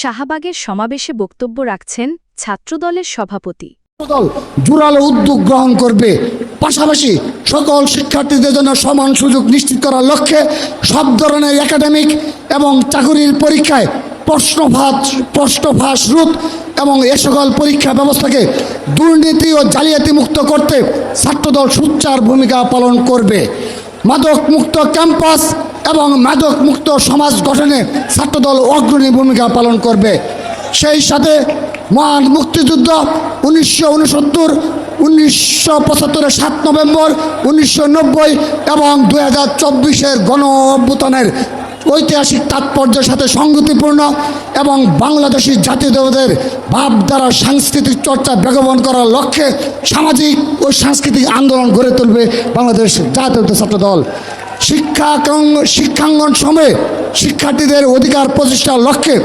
শাহবাগের সমাবেশে বক্তব্য রাখছেন ছাত্রদলের সভাপতি। জোরালো উদ্যোগ গ্রহণ করবে। পাশাপাশি সকল শিক্ষার্থীদের জন্য সমান সুযোগ নিশ্চিত করার লক্ষ্যে সব ধরনের একাডেমিক এবং চাকুরির পরীক্ষায় প্রশ্নভাস রুট এবং এ সকল পরীক্ষা ব্যবস্থাকে দুর্নীতি ও জালিয়াতি মুক্ত করতে ছাত্রদল সুচ্চার ভূমিকা পালন করবে। মাদক মুক্ত ক্যাম্পাস এবং মাদক মুক্ত সমাজ গঠনে ছাত্রদল অগ্রণী ভূমিকা পালন করবে। সেই সাথে মহান মুক্তিযুদ্ধ উনিশশো উনসত্তর, উনিশশো পঁচাত্তরের সাত নভেম্বর, উনিশশো নব্বই এবং দু হাজার চব্বিশের গণ অভ্যুত্থানের ঐতিহাসিক তাৎপর্যের সাথে সংগতিপূর্ণ এবং বাংলাদেশি জাতীয়তাবাদের ভাবধারা, সাংস্কৃতিক চর্চা বেগমন করার লক্ষ্যে সামাজিক ও সাংস্কৃতিক আন্দোলন গড়ে তুলবে বাংলাদেশ জাতীয় ছাত্র দল শিক্ষা শিক্ষাঙ্গন সময়ে শিক্ষার্থীদের অধিকার প্রতিষ্ঠার লক্ষ্যে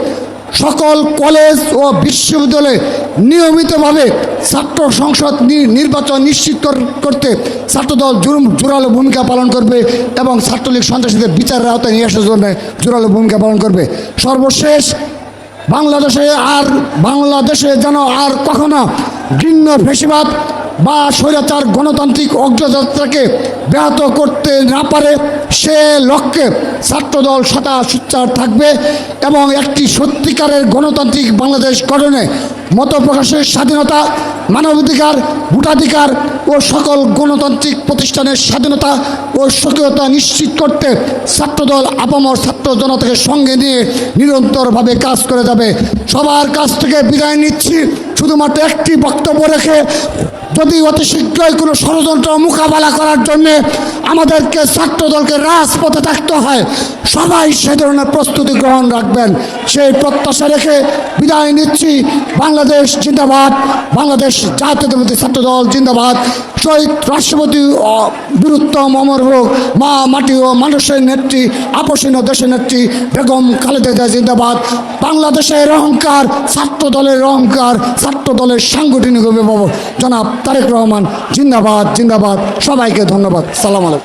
সকল কলেজ ও বিশ্ববিদ্যালয়ে নিয়মিতভাবে ছাত্র সংসদ নির্বাচন নিশ্চিত করতে ছাত্রদল জোর- জোরালো ভূমিকা পালন করবে এবং ছাত্রলীগ সন্ত্রাসীদের বিচারের আওতায় নিয়ে আসার জন্য জোরালো ভূমিকা পালন করবে। সর্বশেষ, বাংলাদেশে আর বাংলাদেশে যেন আর কখনো ঘৃণ্য ফেসিবাদ বা স্বৈরাচার গণতান্ত্রিক অগ্রযাত্রাকে ব্যাহত করতে না পারে, সে লক্ষ্যে ছাত্রদল সদা সুচ্চার থাকবে এবং একটি সত্যিকারের গণতান্ত্রিক বাংলাদেশ গঠনে মত প্রকাশের স্বাধীনতা, মানবাধিকার, ভোটাধিকার ও সকল গণতান্ত্রিক প্রতিষ্ঠানের স্বাধীনতা ও সক্রিয়তা নিশ্চিত করতে ছাত্রদল আপামর ছাত্র জনতাকে সঙ্গে নিয়ে নিরন্তরভাবে কাজ করে যাবে। সবার কাছ থেকে বিদায় নিচ্ছি। শুধুমাত্র একটি বক্তব্য রেখে যদি অতি শীঘ্রই কোনো ষড়যন্ত্র মোকাবেলা করার জন্যে আমাদেরকে ছাত্রদলকে রাজপথে থাকতে হয়। সবাই সে ধরনের প্রস্তুতি গ্রহণ রাখবেন। সেই প্রত্যাশা রেখে বিদায় নিচ্ছি। বাংলাদেশ জিন্দাবাদ। বাংলাদেশ জাতীয়তাবাদী ছাত্রদল জিন্দাবাদ। শহীদ রাষ্ট্রপতি বীরুত্তম অমর হোক, মা, মাটি ও মানুষের নেত্রী, আপসীন দেশের নেত্রী, বেগম খালেদা জিন্দাবাদ। বাংলাদেশের অহংকার ছাত্র দলের অহংকার ছাত্র দলের সাংগঠনিক অভিভাবক। জনাব তারেক রহমান, জিন্দাবাদ জিন্দাবাদ। সবাইকে ধন্যবাদ। সালাম আলাইকুম।